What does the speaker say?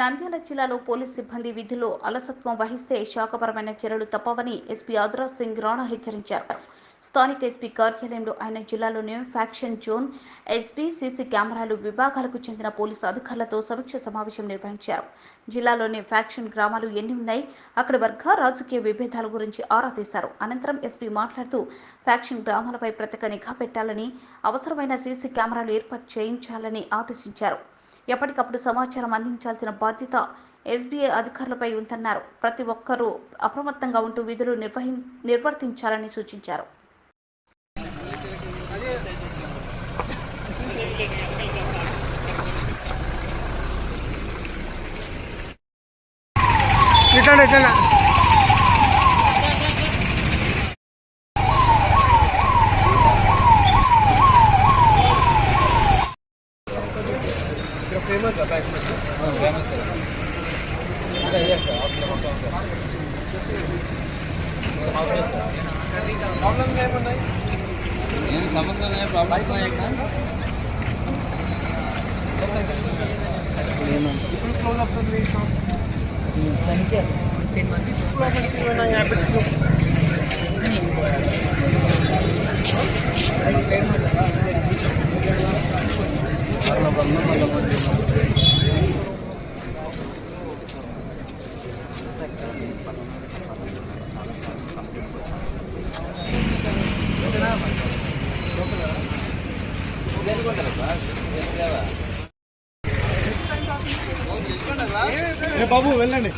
నంద్యాల జిల్లాలో పోలీస్ సిబ్బంది విధుల్లో అలసత్వం వహిస్తే శాఖపరమైన చర్యలు తప్పవని ఎస్పీ ఆదిరాజ్ సింగ్ రాణా హెచ్చరించారు. స్థానిక ఎస్పీ కార్యాలయంలో ఆయన జిల్లాలోని ఫ్యాక్షన్ జోన్ ఎస్పీ సీసీ కెమెరాలు విభాగాలకు చెందిన పోలీసు అధికారులతో సమీక్ష సమావేశం నిర్వహించారు. జిల్లాలోని ఫ్యాక్షన్ గ్రామాలు ఎన్ని ఉన్నాయి? అక్కడి వర్గ రాజకీయ విభేదాల గురించి ఆరా తీశారు. అనంతరం ఎస్పీ మాట్లాడుతూ ఫ్యాక్షన్ గ్రామాలపై ప్రత్యేక నిఘా పెట్టాలని అవసరమైన సీసీ కెమెరాలు ఏర్పాటు చేయించాలని ఆదేశించారు. ఎప్పటికప్పుడు సమాచారం అందించాల్సిన బాధ్యత ఎస్బీఐ అధికారులపై ఉందన్నారు. ప్రతి ఒక్కరూ అప్రమత్తంగా ఉంటూ విధులు నిర్వహి నిర్వర్తించాలని సూచించారు. ఇట్లా ఇట్లా ఏం సమస్య లేదు ప్రాబ్లమ్స్ ఉన్నాయి ఇక్కడ బాబు వెళ్ళండి.